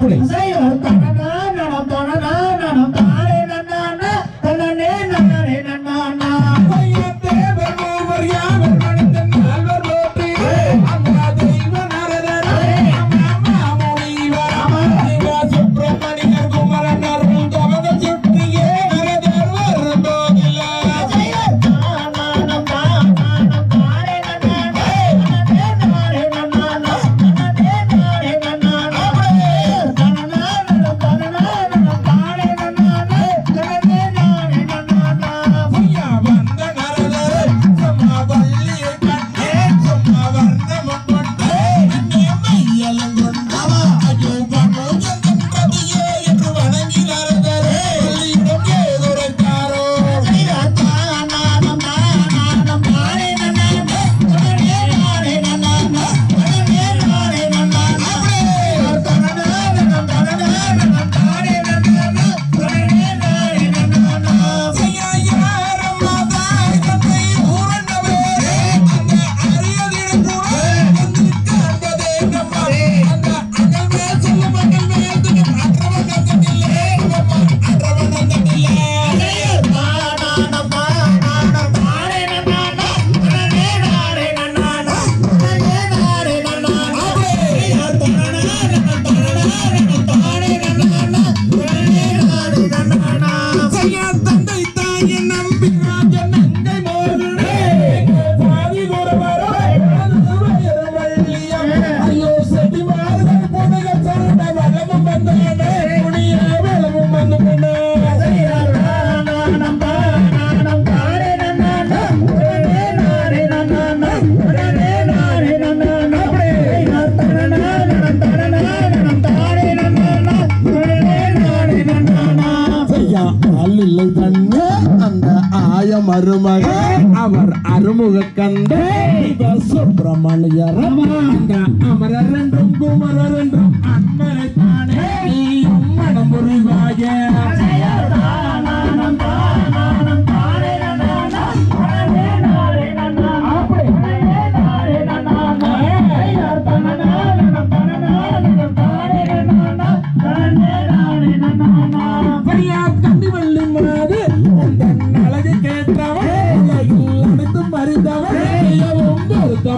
புலி இல்லை தன் மாய மருமக அவர் அருமுக கண்டு சுப்பிரமணியர். அமரர் என்றும் குமரர் என்றும் அன்பரை தானே.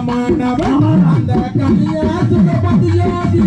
மாணவன் அந்த கல்யாணத்தை பத்தியோதி